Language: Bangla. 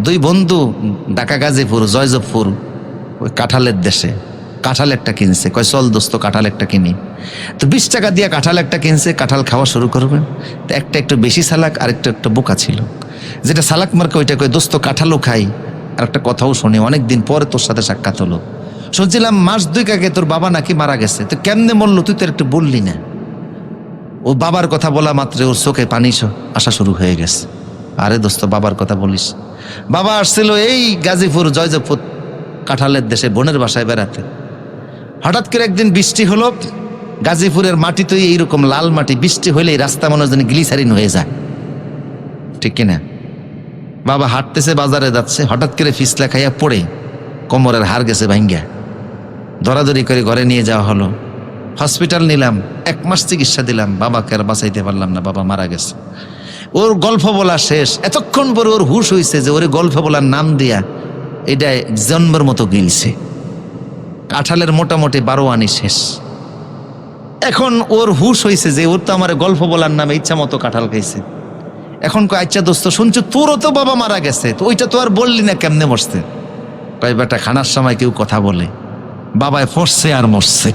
দুই বন্ধু ঢাকা, গাজীপুর, জয়জবপুর, ওই কাঁঠালের দেশে। কাঁঠাল একটা কিনছে। কয়, চল দোস্ত, কাঁঠাল একটা কিনি। তো বিশ টাকা দিয়ে কাঁঠাল একটা কিনছে, কাঁঠাল খাওয়া শুরু করবেন। তো একটা একটু বেশি সালাক আর একটা একটা বোকা ছিল। যেটা সালাক মার্কা ওইটা কয়, দোস্ত, কাঁঠালও খাই। আর একটা কথাও শুনি অনেক দিন পরে তোর সাথে সাক্ষাৎ হলো। শুনছিলাম মাস দুই আগে তোর বাবা নাকি মারা গেছে। তো কেমনে মরলো তুই তো একটু বললি না। ও বাবার কথা বলা মাত্রে ওর চোখে পানি আসা শুরু হয়ে গেছে। আরে দোস্ত, বাবার কথা বলিস। বাবা আসছিল এই গাজীপুর জয়জপুর কাঁঠালের দেশে, বোনের বাসায় বেড়াতে। হঠাৎ করে একদিন বৃষ্টি হলো, গাজীপুরের মাটি তো এইরকম লাল মাটি, বৃষ্টি হলেই রাস্তা মনে যেন গ্লিসারিন হয়ে যায়। ঠিক কিনা? বাবা হাঁটতেছে, বাজারে যাচ্ছে, হঠাৎ করে ফিসলা খাইয়া পড়ে, কোমরের হার গেছে ভাঙ্গা দরাদরি করে ঘরে নিয়ে যাওয়া হলো। হসপিটাল নিলাম, এক মাস চিকিৎসা দিলাম, বাবাকে আর বাঁচাইতে পারলাম না, বাবা মারা গেছে। ওর গল্প বলা শেষ। এতক্ষণ পরে ওর হুশ হয়েছে যে ওরে গল্প বলার নাম দিয়া এটা জন্মের মতো গিলছে। কাঁঠালের মোটামুটি বারো আনি শেষ। এখন ওর হুশ হয়েছে যে ওর তো আমার গল্প বলার নামে ইচ্ছা মতো কাঁঠাল খাইছে। এখন কয় আচ্ছা দোস্ত, শুনছো, তোরও তো বাবা মারা গেছে, তো ওইটা তো আর বললি না কেমনে মরছে? কয় খানার সময় কেউ কথা বলে। বাবায় ফসছে আর মরছে।